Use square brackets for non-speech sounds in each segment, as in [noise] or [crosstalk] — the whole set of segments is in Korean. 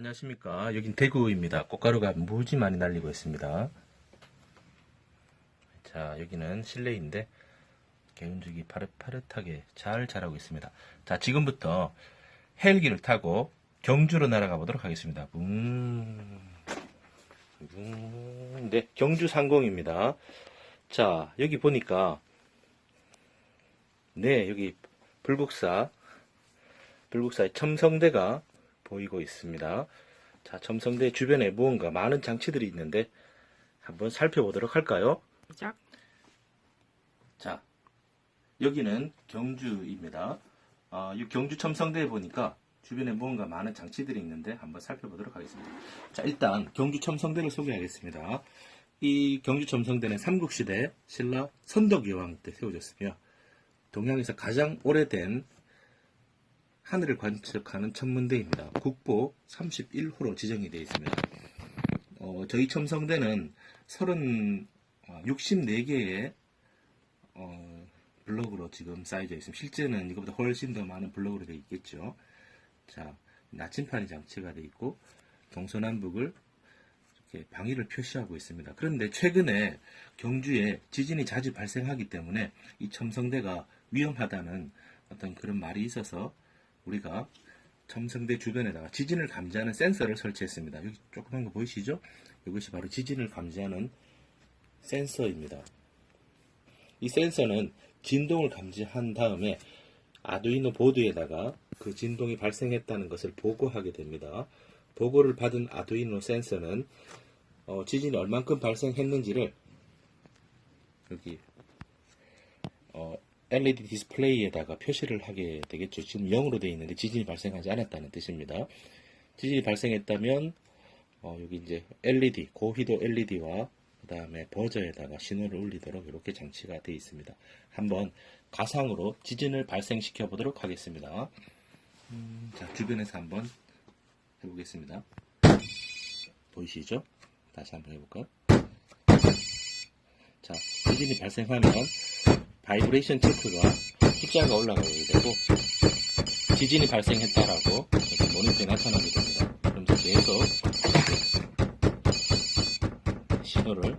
안녕하십니까. 여긴 대구입니다. 꽃가루가 무지 많이 날리고 있습니다. 자, 여기는 실내인데 개운죽이 파릇파릇하게 잘 자라고 있습니다. 자, 지금부터 헬기를 타고 경주로 날아가 보도록 하겠습니다. 붕. 붕. 네, 경주 상공입니다. 자, 여기 보니까 네, 여기 불국사 불국사의 첨성대가 보이고 있습니다. 자, 첨성대 주변에 무언가 많은 장치들이 있는데 한번 살펴보도록 할까요? 시작. 자, 여기는 경주입니다. 아, 이 경주 첨성대에 보니까 주변에 무언가 많은 장치들이 있는데 한번 살펴보도록 하겠습니다. 자, 일단 경주 첨성대를 소개하겠습니다. 이 경주 첨성대는 삼국시대 신라 선덕여왕 때 세워졌으며 동양에서 가장 오래된 하늘을 관측하는 천문대입니다. 국보 31호로 지정이 되어 있습니다. 어, 저희 첨성대는 30, 64개의 어, 블록으로 지금 쌓여져 있습니다. 실제는 이것보다 훨씬 더 많은 블록으로 되어 있겠죠. 자, 나침판이 장치가 되어 있고 동서남북을 이렇게 방위를 표시하고 있습니다. 그런데 최근에 경주에 지진이 자주 발생하기 때문에 이 첨성대가 위험하다는 어떤 그런 말이 있어서 우리가 첨성대 주변에다가 지진을 감지하는 센서를 설치했습니다. 여기 조그만 거 보이시죠? 이것이 바로 지진을 감지하는 센서입니다. 이 센서는 진동을 감지한 다음에 아두이노 보드에다가 그 진동이 발생했다는 것을 보고하게 됩니다. 보고를 받은 아두이노 센서는 어, 지진이 얼만큼 발생했는지를 여기 어, LED 디스플레이에다가 표시를 하게 되겠죠. 지금 0으로 되어 있는데 지진이 발생하지 않았다는 뜻입니다. 지진이 발생했다면 어, 여기 이제 LED 고휘도 LED와 그 다음에 버저에다가 신호를 울리도록 이렇게 장치가 되어 있습니다. 한번 가상으로 지진을 발생시켜 보도록 하겠습니다. 음, 자 주변에서 한번 해보겠습니다. 보이시죠? 다시 한번 해볼까요? 자 지진이 발생하면 바이브레이션 체크가 숫자가 올라가게 되고 지진이 발생했다라고 이렇게 모니터에 나타나게 됩니다. 이제 계속 신호를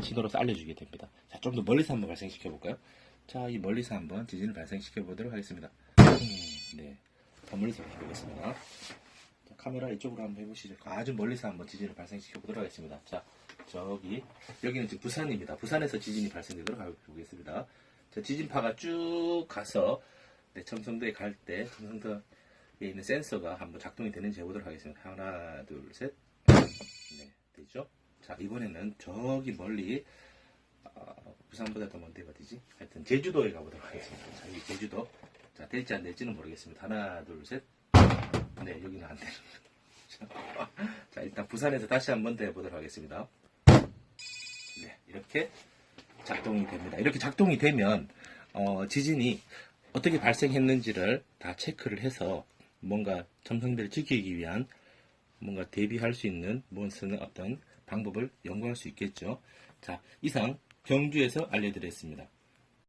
신호로서 알려주게 됩니다. 자, 좀 더 멀리서 한번 발생시켜 볼까요? 자, 이 멀리서 한번 지진을 발생시켜 보도록 하겠습니다. 음, 네, 더 멀리서 해보겠습니다. 자, 카메라 이쪽으로 한번 해보시죠. 아주 멀리서 한번 지진을 발생시켜 보도록 하겠습니다. 자, 저기 여기는 지금 부산입니다. 부산에서 지진이 발생되도록 해보겠습니다. 자, 지진파가 쭉 가서 네, 첨성도에 갈 때 첨성도에 있는 센서가 한번 작동이 되는지 해보도록 하겠습니다. 하나, 둘, 셋. 네, 되죠? 자, 이번에는 저기 멀리 어, 부산보다 더 먼 데가 어디지? 하여튼 제주도에 가보도록 하겠습니다. 자, 여기 제주도. 자, 될지 안 될지는 모르겠습니다. 하나, 둘, 셋. 네, 여기는 안 되는. 자, [laughs] 자, 일단 부산에서 다시 한번 더 해보도록 하겠습니다. 네, 이렇게 작동이 됩니다. 이렇게 작동이 되면 어, 지진이 어떻게 발생했는지를 다 체크를 해서 뭔가 첨성대를 지키기 위한 뭔가 대비할 수 있는 무엇은 어떤 방법을 연구할 수 있겠죠. 자, 이상 경주에서 알려드렸습니다.